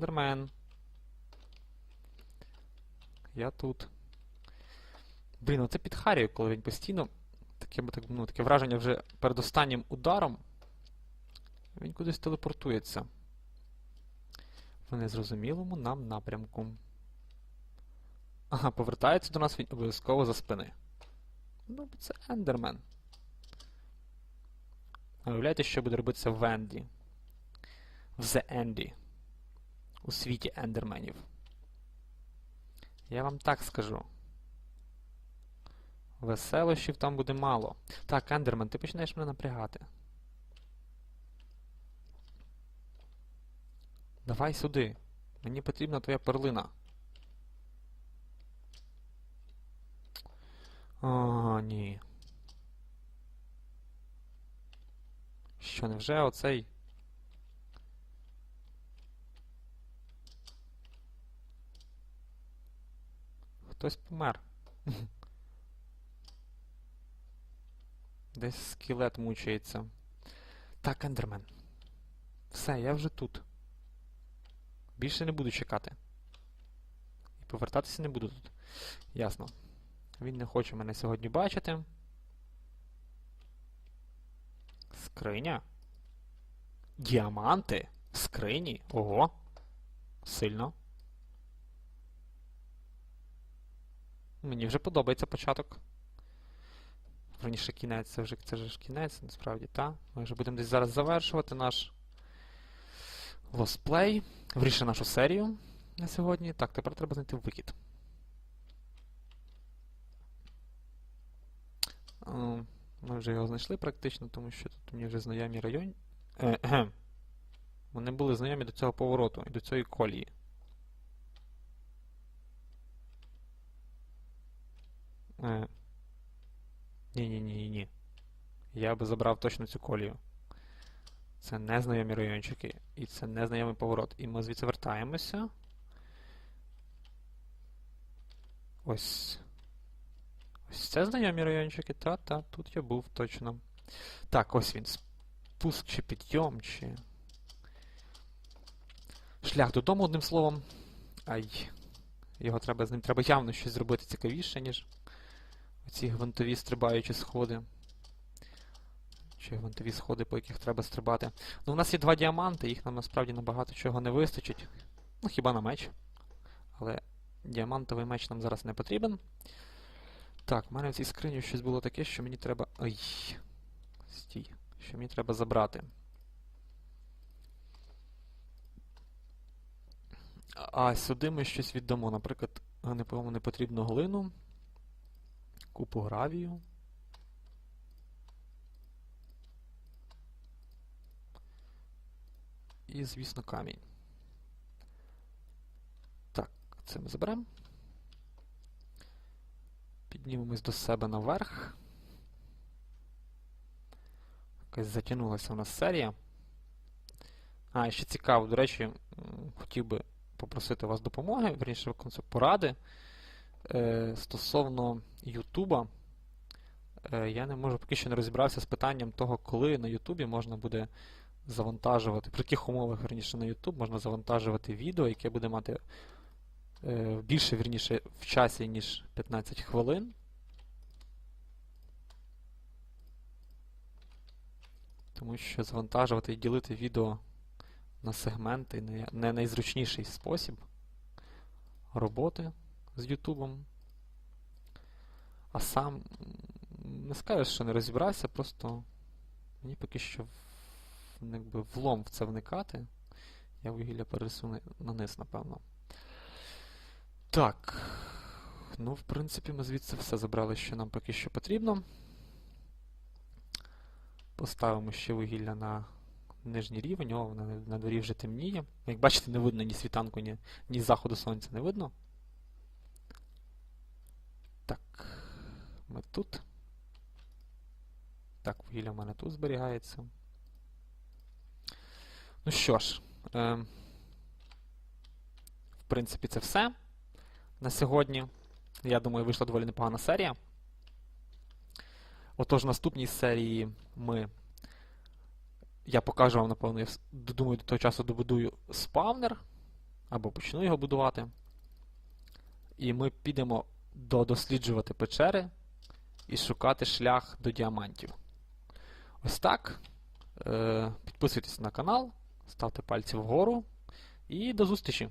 Ендермен. Я тут. Блін, оце під Харію, коли він постійно. Таке, ну, таке враження вже перед останнім ударом. Він кудись телепортується. В незрозумілому нам напрямку. Ага, повертається до нас він обов'язково за спини. Ну, це Ендермен. А Уявляєте, що буде робитися в Енді? В The Endy. У світі ендерменів. Я вам так скажу. Веселощів там буде мало. Так, Ендермен, ти починаєш мене напрягати. Давай сюди. Мені потрібна твоя перлина. О, ні. Що, невже оцей. Хтось помер. Десь скелет мучається. Так, Ендермен. Все, я вже тут. Більше не буду чекати. І повертатися не буду тут. Ясно. Він не хоче мене сьогодні бачити. Скриня. Діаманти? В скрині? Ого. Сильно. Мені вже подобається початок. Верніше кінець, це вже це ж кінець, насправді, та. Ми вже будемо десь зараз завершувати наш лосплей. Вріше нашу серію на сьогодні. Так, тепер треба знайти вихід. Е, Ми вже його знайшли практично, тому що тут мені вже знайомі район. Е, Вони були знайомі до цього повороту і до цієї колії. Е. Ні-ні-ні-ні. Я би забрав точно цю колію. Це незнайомі райончики. І це незнайомий поворот. І ми звідси вертаємося. Ось. Ось це знайомі райончики. Та-та, тут я був точно. Так, ось він. Спуск чи підйом, чи. Шлях додому, одним словом. Ай. Його треба з ним треба явно щось зробити цікавіше, ніж оці гвинтові стрибаючі сходи. Чи гвинтові сходи, по яких треба стрибати. Ну, у нас є два діаманти, їх нам насправді набагато чого не вистачить. Ну, хіба на меч. Але діамантовий меч нам зараз не потрібен. Так, в мене в цій скрині щось було таке, що мені треба. Ой. Стій. Що мені треба забрати. А сюди ми щось віддамо. Наприклад, по-моєму, не потрібну глину, купу гравію. І, звісно, камінь. Так, це ми заберемо. Піднімемось до себе наверх. Якась затягнулася у нас серія. А, ще цікаво, до речі, хотів би попросити вас допомоги, верніше поради е, стосовно Ютуба. Е, я не можу поки що не розібрався з питанням того, коли на Ютубі можна буде завантажувати, при яких умовах верніше на YouTube можна завантажувати відео, яке буде мати е, більше верніше в часі, ніж 15 хвилин. Тому що завантажувати і ділити відео на сегменти не найзручніший спосіб роботи з Ютубом. А сам не скажеш, що не розібрався, просто мені поки що якби, влом в це вникати. Я вугілля пересуну на низ, напевно. Так. Ну, в принципі, ми звідси все забрали, що нам поки що потрібно. Поставимо ще вугілля на нижній рівень, о, на, на дворі вже темніє. Як бачите, не видно ні світанку, ні, ні заходу сонця не видно. Ми тут. Так, вугілля в мене тут зберігається. Ну що ж, е, в принципі, це все на сьогодні. Я думаю, вийшла доволі непогана серія. Отож, в наступній серії ми. Я покажу вам, напевно, я думаю, до того часу добудую спавнер. або почну його будувати. І ми підемо додосліджувати печери і шукати шлях до діамантів. Ось так. Е, Підписуйтесь на канал, ставте пальці вгору і до зустрічі!